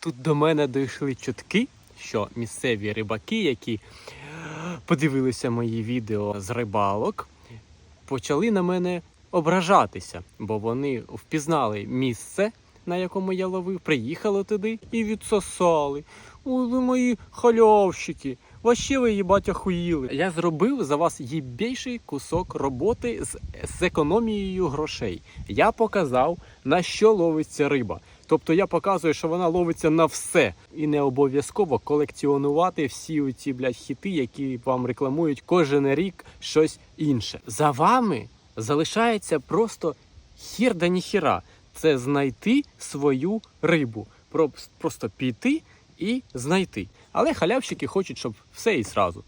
Тут до мене дійшли чутки, що місцеві рибаки, які подивилися мої відео з рибалок, почали на мене ображатися, бо вони впізнали місце, на якому я ловив, приїхали туди і відсосали. Ой, ви мої халявщики, Вообще ви їбать охуїли. Я зробив за вас їбейший кусок роботи з, з економією грошей. Я показав, на що ловиться риба. Тобто я показую, що вона ловиться на все. І не обов'язково колекціонувати всі оці блядь, хіти, які вам рекламують кожен рік щось інше. За вами залишається просто хір да ніхіра. Це знайти свою рибу. Просто піти і знайти. Але халявщики хочуть, щоб все і зразу.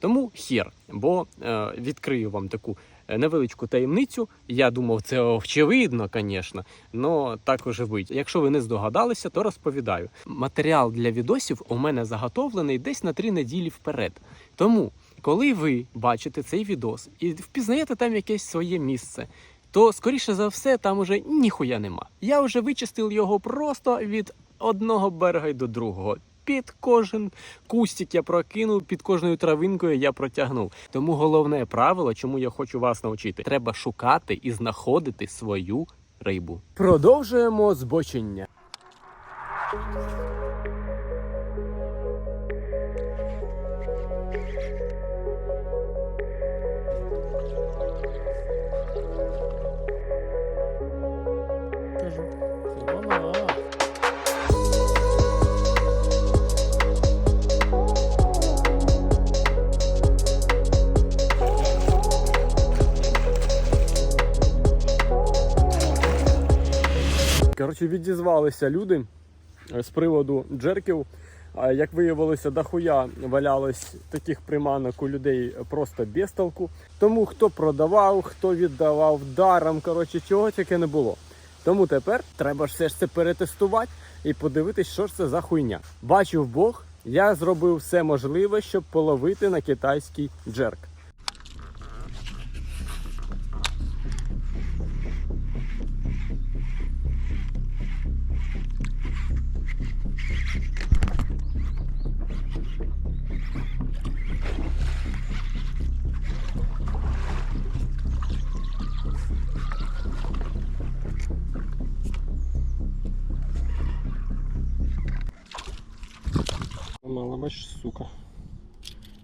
Тому хір. Бо е, відкрию вам таку невеличку таємницю. Я думав, це очевидно, звісно, але так уже бить. Якщо ви не здогадалися, то розповідаю. Матеріал для відосів у мене заготовлений десь на три неділі вперед. Тому, коли ви бачите цей відос і впізнаєте там якесь своє місце, то скоріше за все там уже ніхуя нема. Я вже вичистив його просто від одного берега й до другого. Під кожен кустик я прокинув, під кожною травинкою я протягнув. Тому головне правило, чому я хочу вас навчити, треба шукати і знаходити свою рибу. Продовжуємо збочення. Коротше, відізвалися люди е, з приводу джерків. Як виявилося, дохуя валялось таких приманок у людей просто без толку. Тому хто продавав, хто віддавав даром, коротше, чого тільки не було. Тому тепер треба ж все ж це перетестувати і подивитись, що ж це за хуйня. Бачив Бог, я зробив все можливе, щоб половити на китайський джерк. Мало бачиш, сука.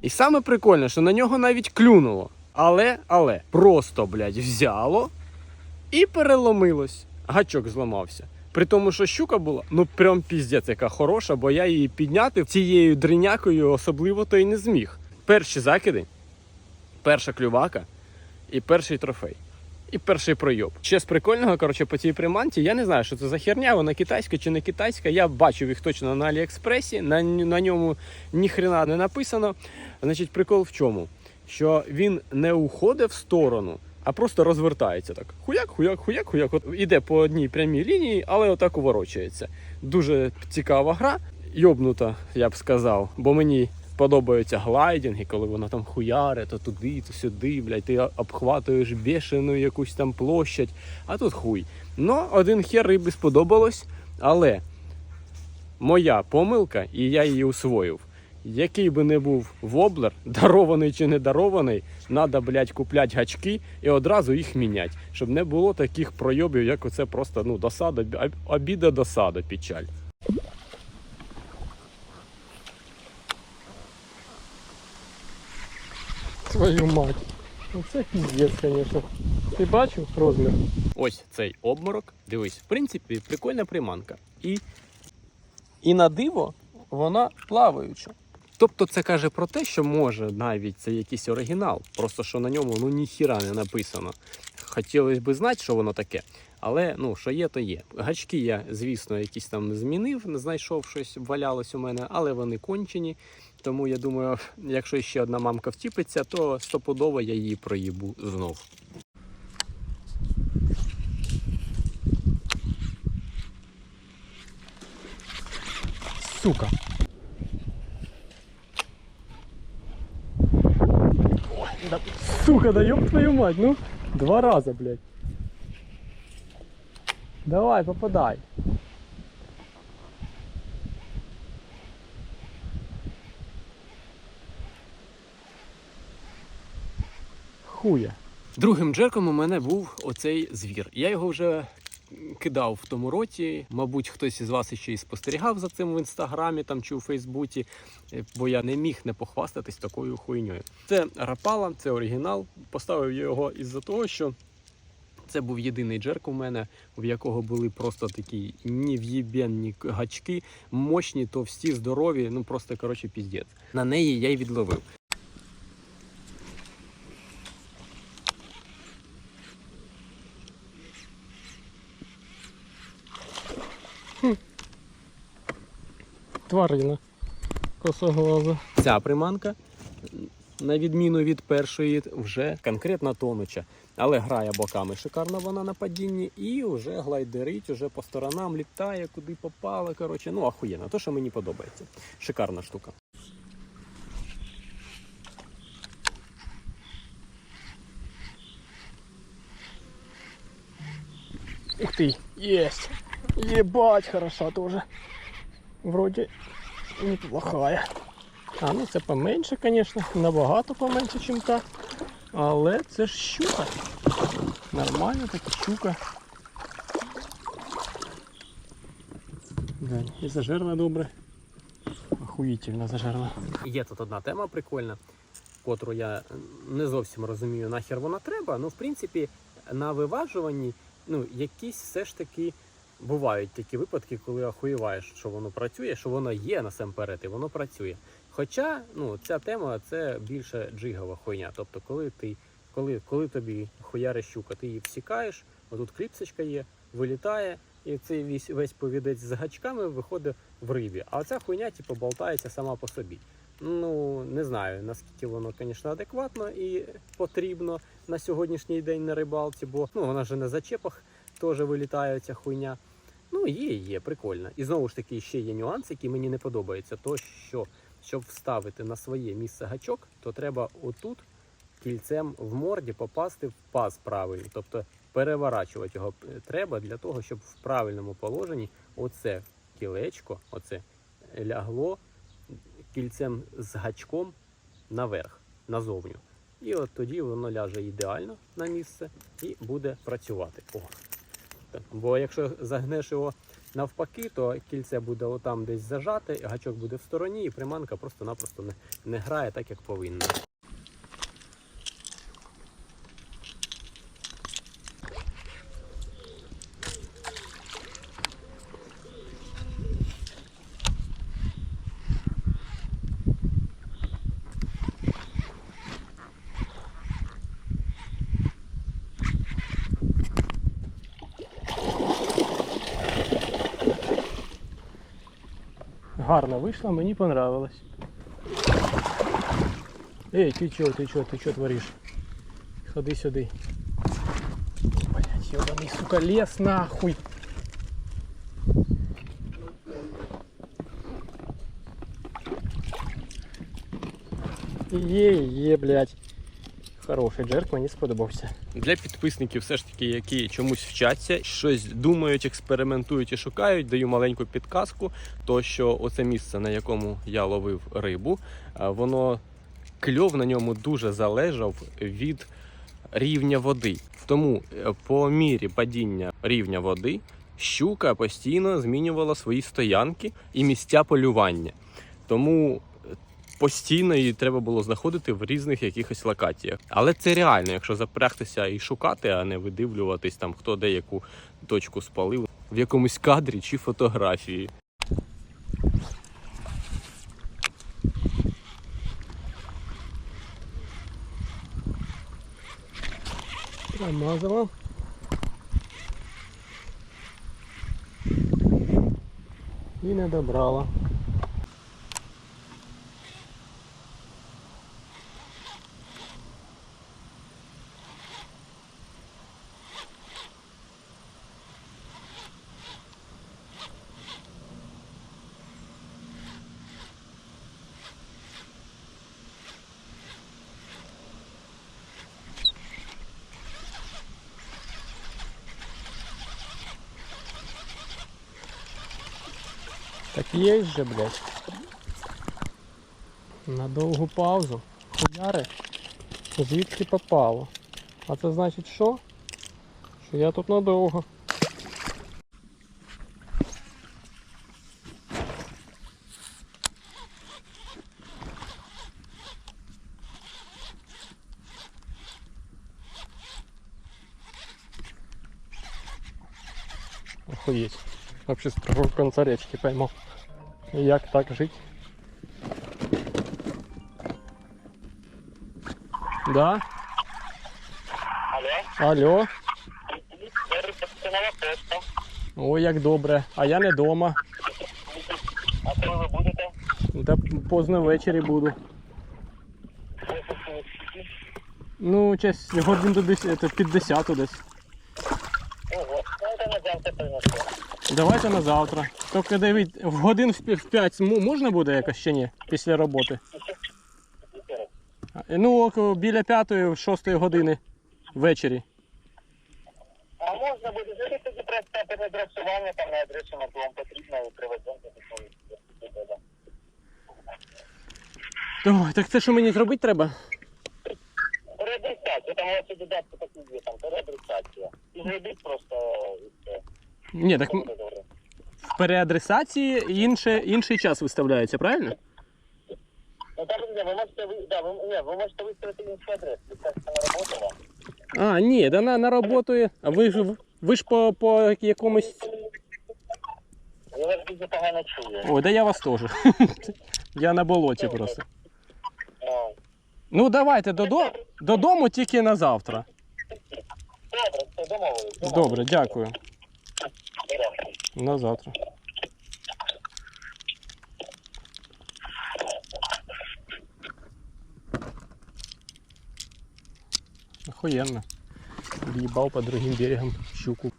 І саме прикольне, що на нього навіть клюнуло. Але, але, просто, блядь, взяло і переломилось. Гачок зламався. При тому, що щука була, ну прям піздець, яка хороша, бо я її підняти цією дринякою особливо то й не зміг. Перші закиди, перша клювака і перший трофей. І перший пройоб. Ще з прикольного, коротше, по цій приманці, я не знаю, що це за херня, вона китайська чи не китайська. Я бачив їх точно на Аліекспресі, на, на ньому ніхрена не написано. Значить, прикол в чому? Що він не уходить в сторону, а просто розвертається так. Хуяк, хуяк, хуяк, хуяк. От іде по одній прямій лінії, але отак уворочується. Дуже цікава гра, йобнута, я б сказав, бо мені подобаються глайдинги, коли воно там хуяре, то туди, то сюди, блядь, ти обхватуєш бешену якусь там площадь, а тут хуй. Ну, один хер рибі сподобалось, але моя помилка, і я її усвоїв. Який би не був воблер, дарований чи не дарований, треба, блядь, купляти гачки і одразу їх міняти, щоб не було таких пройобів, як оце просто ну, досада, обіда, досада, печаль. Твою мать. Ну це піздець, звісно. Ти бачив розмір? Ось цей обморок. Дивись, в принципі, прикольна приманка. І, і на диво вона плаваюча. Тобто це каже про те, що може навіть це якийсь оригінал, просто що на ньому ну ніхіра не написано. Хотілося б знати, що воно таке. Але ну, що є, то є. Гачки я, звісно, якісь там змінив, знайшов щось, валялось у мене, але вони кончені. Тому я думаю, якщо ще одна мамка втіпиться, то стопудово я її проїбу знов. Сука. Да, сука, да ёб твою мать, ну. Два раза, блядь. Давай, попадай. Хуя. Другим джерком у мене був оцей звір. Я його вже кидав в тому році. Мабуть, хтось із вас ще й спостерігав за цим в інстаграмі там чи у Фейсбуці, е, бо я не міг не похвастатись такою хуйньою. Це рапала, це оригінал. Поставив я його із-за того, що це був єдиний джерк у мене, в якого були просто такі нев'єбенні гачки, мощні, товсті, здорові, ну просто коротше піздець. На неї я й відловив. Тварина. Косоглаза. Ця приманка, на відміну від першої, вже конкретно тонуча. Але грає боками шикарно вона на падінні і вже глайдерить, уже по сторонам літає, куди попала. Коротше, ну ахуєнно, то, що мені подобається. Шикарна штука. Ух ты, есть. Ебать, хороша тоже. Вроде неплохая. А, ну це поменше, звісно, набагато поменше, ніж та. Але це ж щука. Нормальна така щука. Глянь, і зажерла добре. Охуїтельно зажерла. Є тут одна тема прикольна, котру я не зовсім розумію, нахер вона треба. Ну, в принципі, на виважуванні, ну, якісь все ж таки бувають такі випадки, коли охуєваєш, що воно працює, що воно є насамперед, і воно працює. Хоча ну, ця тема це більше джигова хуйня. Тобто, коли ти, коли, коли тобі хуяре щука, ти її всікаєш, отут кліпсочка є, вилітає, і цей весь, весь повідець з гачками виходить в рибі. А ця хуйня, типу, болтається сама по собі. Ну, не знаю, наскільки воно, звісно, адекватно і потрібно на сьогоднішній день на рибалці, бо ну, вона ж на зачепах теж вилітає ця хуйня. Ну, є, є, прикольно. І знову ж таки, ще є нюанс, який мені не подобається. То, що щоб вставити на своє місце гачок, то треба отут кільцем в морді попасти в паз правильний. Тобто переворачувати його треба для того, щоб в правильному положенні оце кілечко, оце лягло кільцем з гачком наверх, назовню. І от тоді воно ляже ідеально на місце і буде працювати. О. Так. Бо якщо загнеш його навпаки, то кільце буде отам десь зажати, гачок буде в стороні, і приманка просто-напросто не, не грає так, як повинна. Гарно вийшла, мені понравилось. Ей, ти чо, ти чо, ти чо твориш? Ходи сюди. Блять, ёбаный, сука, лес нахуй. Є, є, блядь. Хороший джерк, мені сподобався. Для підписників, все ж таки, які чомусь вчаться, щось думають, експериментують і шукають, даю маленьку підказку, то що оце місце, на якому я ловив рибу, воно кльов на ньому дуже залежав від рівня води. Тому е, по мірі падіння рівня води щука постійно змінювала свої стоянки і місця полювання. Тому постійно її треба було знаходити в різних якихось локаціях. Але це реально, якщо запрягтися і шукати, а не видивлюватись там, хто де яку точку спалив в якомусь кадрі чи фотографії. Промазала. І не добрала. Так есть же, блядь. На довгу паузу. Хуяри. Звідки попало. А це значить що? Що я тут надовго. Другого конца речки поймал. Як так жить? Да? Алло, Алло. Ой, як добре. А я не дома. А коли ви будете? Та поздно ввечері буду. Ну, час годин до 10, під 10 десь. Ого, ну це на завтра принесу. Давайте на завтра. Тільки дивіть, в годин в 5 можна буде якось ще ні? Після роботи? Ну, біля 5-6 години ввечері. А можна буде зайти тоді просто переадресування там на адресу, на вам потрібно, і привеземо до. Так це що мені зробити треба? Переадресація, там у вас і додатки такі є, там переадресація. І зробіть просто і все. Ні, так м- в переадресації інше, інший час виставляється, правильно? Ну там ні, ви можете ви, да, ви, ні, ви можете виставити інший адрес, на роботу вам. А, ні, да на, на роботу. А ви ж ви ж по, по якомусь. Я вас дуже погано чую. Ой, да я вас теж. Я на болоті просто. Ну, Ну давайте додому, додому тільки на завтра. Добре, все, домовились. Добре, дякую. На завтра. Охуенно. Въебал по другим берегам щуку.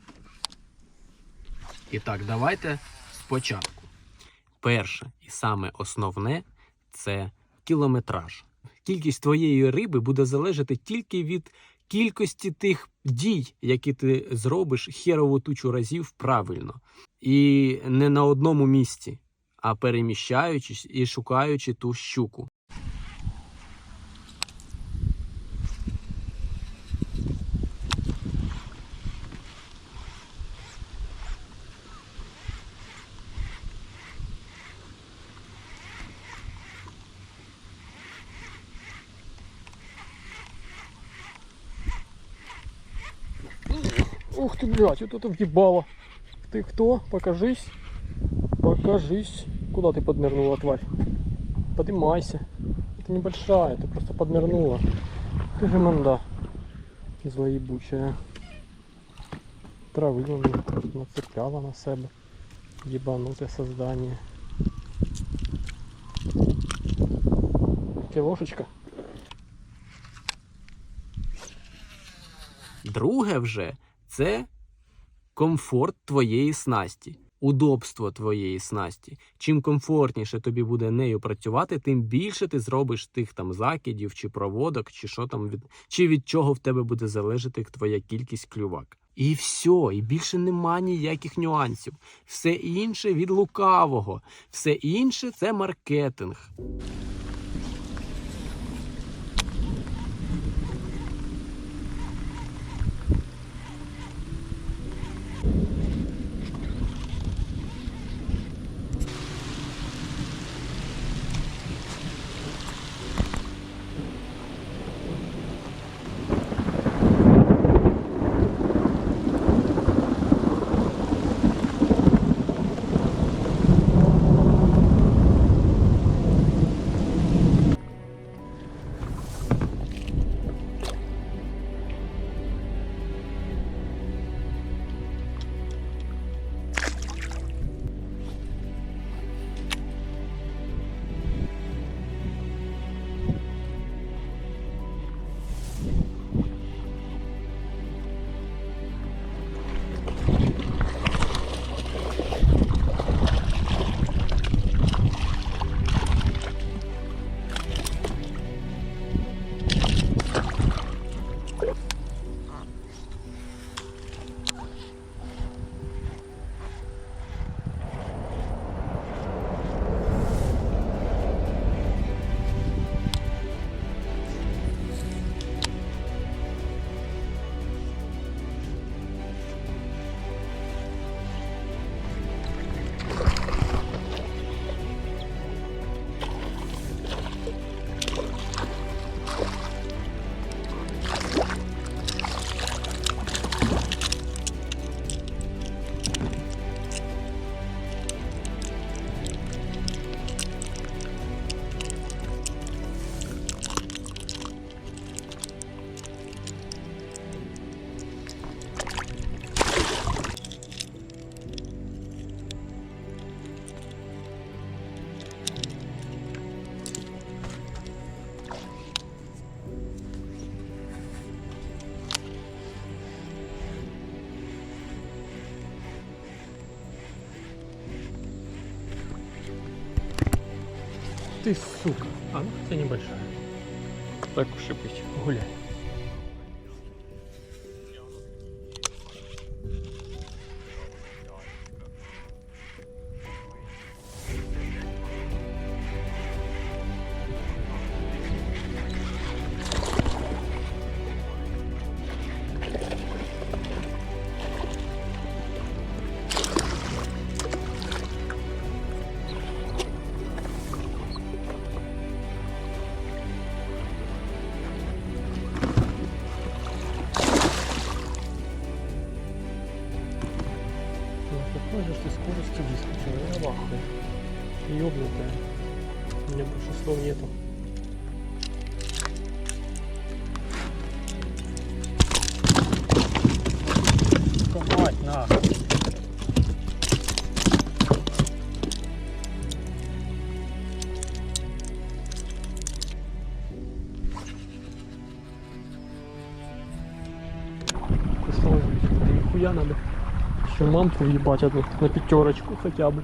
І так, давайте спочатку. Перше і саме основне це кілометраж. Кількість твоєї риби буде залежати тільки від кількості тих дій, які ти зробиш херову тучу разів правильно. І не на одному місці, а переміщаючись і шукаючи ту щуку. Ух ты, блядь, вот это въебало. Ты кто? Покажись. Покажись. Куда ты поднырнула, тварь? Поднимайся. Это небольшая, ты просто поднырнула. Ты же манда. Злоебучая. Трави мені нацепляла на себе. Єбануте создання. Кілошечка. Друге вже це комфорт твоєї снасті, удобство твоєї снасті. Чим комфортніше тобі буде нею працювати, тим більше ти зробиш тих там закидів чи проводок, чи що там від чи від чого в тебе буде залежати твоя кількість клювак. І все, і більше нема ніяких нюансів. Все інше від лукавого, все інше це маркетинг. Ты, сука. А, ну хотя небольшая. Так уж и быть. Гуляй. Ахуе. Ёбнутая. У меня больше слов нету. Копать нахуй. Нихуя надо. Еще мамку въебать одну на пятерочку хотя бы.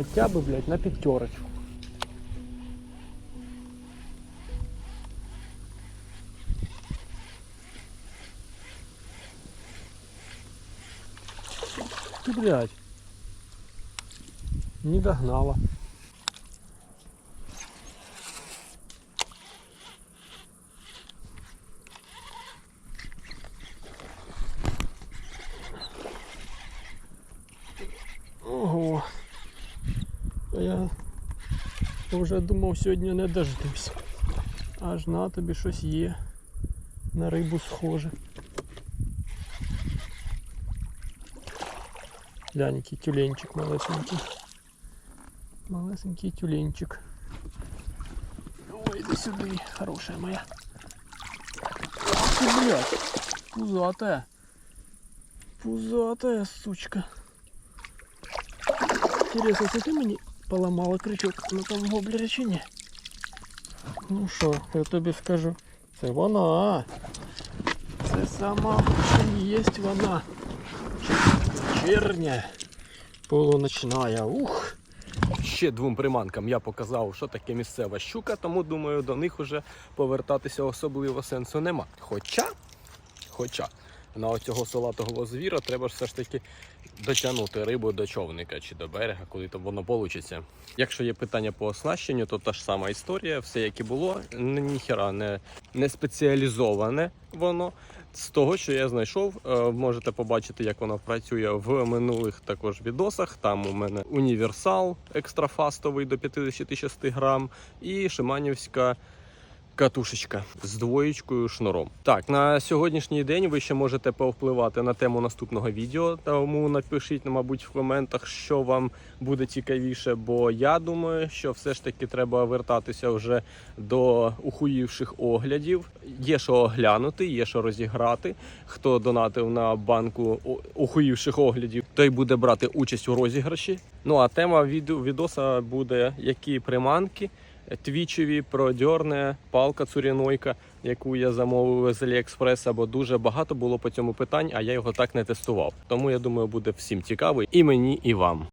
Хотя бы, блядь, на пятерочку. Ты, блядь, не догнала. вже думав сьогодні не дождусь. Аж на тобі щось є. На рибу схоже. Глянь, який тюленчик малесенький. Малесенький тюленчик. Ой, иди сюди, хорошая моя. Ах Ты, блядь, пузатая. Пузатая сучка. Интересно, це ти мені поламала крючок на тому гоблері чи ні? Ну що, я тобі скажу. Це вона. Це сама є вона. Черня. Полуночная. Ух. Ще двом приманкам я показав, що таке місцева щука, тому думаю, до них уже повертатися особливо сенсу нема. Хоча, хоча на оцього салатового звіра треба ж все ж таки дотягнути рибу до човника чи до берега, коли то воно вийде. Якщо є питання по оснащенню, то та ж сама історія, все як і було, ні- ніхера не, не спеціалізоване воно. З того, що я знайшов, е, можете побачити, як воно працює в минулих також відосах. Там у мене універсал екстрафастовий до 56 грам і шиманівська катушечка з двоєчкою шнуром. Так, на сьогоднішній день ви ще можете повпливати на тему наступного відео. Тому напишіть, мабуть, в коментах, що вам буде цікавіше, бо я думаю, що все ж таки треба вертатися вже до ухуївших оглядів. Є що оглянути, є що розіграти. Хто донатив на банку ухуївших оглядів, той буде брати участь у розіграші. Ну а тема відео відоса буде які приманки. Твічеві продьорне, палка цурінойка, яку я замовив з Аліекспреса, бо дуже багато було по цьому питань, а я його так не тестував. Тому я думаю, буде всім цікаво і мені, і вам.